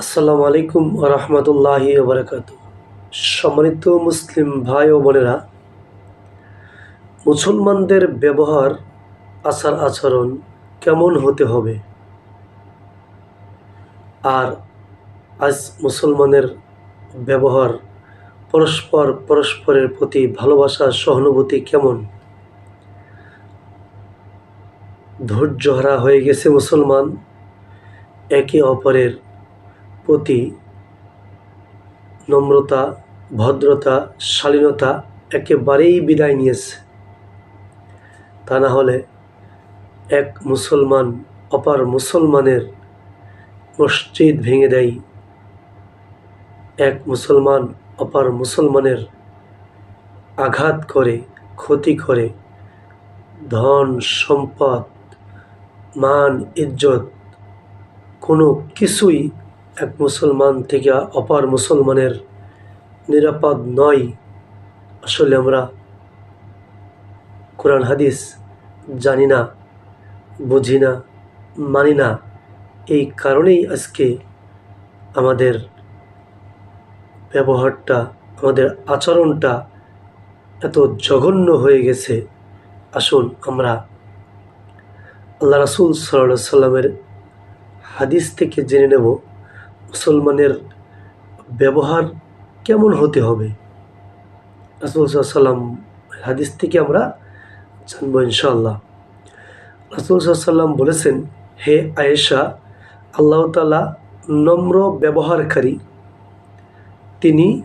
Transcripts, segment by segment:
আসসালামু আলাইকুম রহমতুল্লাহি বারকাত সম্মানিত মুসলিম ভাই ও বোনেরা, মুসলমানদের ব্যবহার, আচার আচরণ কেমন হতে হবে? আর আজ মুসলমানের ব্যবহার পরস্পর পরস্পরের প্রতি ভালোবাসা, সহানুভূতি কেমন? ধৈর্যহারা হয়ে গেছে মুসলমান, একে অপরের প্রতি নম্রতা, ভদ্রতা, শালীনতা একেবারেই বিদায় নিয়েছে। তা না হলে এক মুসলমান অপার মুসলমানের মসজিদ ভেঙে দেয়। এক মুসলমান অপার মুসলমানের আঘাত করে, ক্ষতি করে। ধন, সম্পদ, মান, ইজ্জত কোনো কিছুই এক মুসলমান থেকে অপার মুসলমানের নিরাপদ নয়। আসলে আমরা কোরআন, হাদিস জানি না, বুঝি না, মানি না। এই কারণেই আজকে আমাদের ব্যবহারটা, আমাদের আচরণটা এত জঘন্য হয়ে গেছে। আসুন আমরা আল্লাহ রাসুল সাল্লাহ সাল্লামের হাদিস থেকে জেনে নেব। মুসলমানের ব্যবহার কেমন হতে হবে? রাসুল সাল্লাম হাদিস থেকে আমরা জানব ইনশাল্লাহ রাসুল সাল্লাম বলেছেন, হে আয়েশা, আল্লাহ তালা নম্র ব্যবহারকারী, তিনি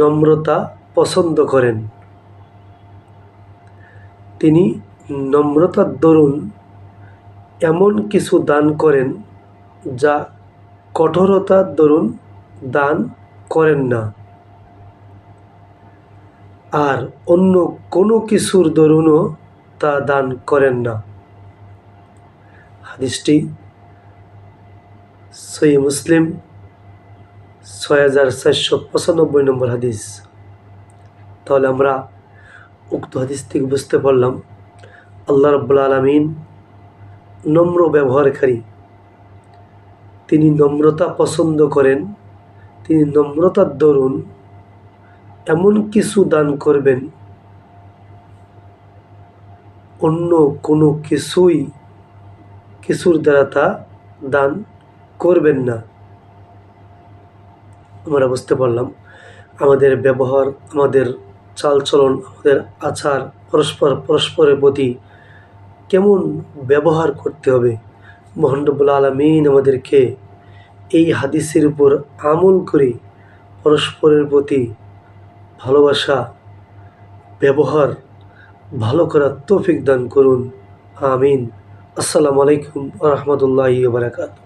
নম্রতা পছন্দ করেন। তিনি নম্রতার দরুন এমন কিছু দান করেন যা কঠোরতার দরুন দান করেন না। আর অন্য কোনো কিছুর দরুনও তা দান করেন না। হাদিসটি সই মুসলিম, ছয় হাজার চারশো পঁচানব্বই নম্বর হাদিস। তাহলে আমরা উক্ত হাদিস থেকে বুঝতে পারলাম, আল্লাহ রব্বুল আলমিন নম্র ব্যবহারকারী তিনি নম্রতা পছন্দ করেন, তিনি নম্রতার দরুন এমন কিছু দান করবেন। অন্য কোনো কিছুই কিছুর দ্বারা তা দান করবেন না। আমরা বুঝতে পারলাম, আমাদের ব্যবহার, আমাদের চালচলন, আমাদের আচার, পরস্পর, পরস্পরের প্রতি কেমন ব্যবহার করতে হবে। মোহানরবুল আলমিন আমাদেরকে এই হাদিসের উপর আমল করে পরস্পরের প্রতি ভালোবাসা, ব্যবহার, ভালো করার তৌফিক দান করুন। আমিন। আসসালামু আলাইকুম রহমতুল্লাহ বারাকাতু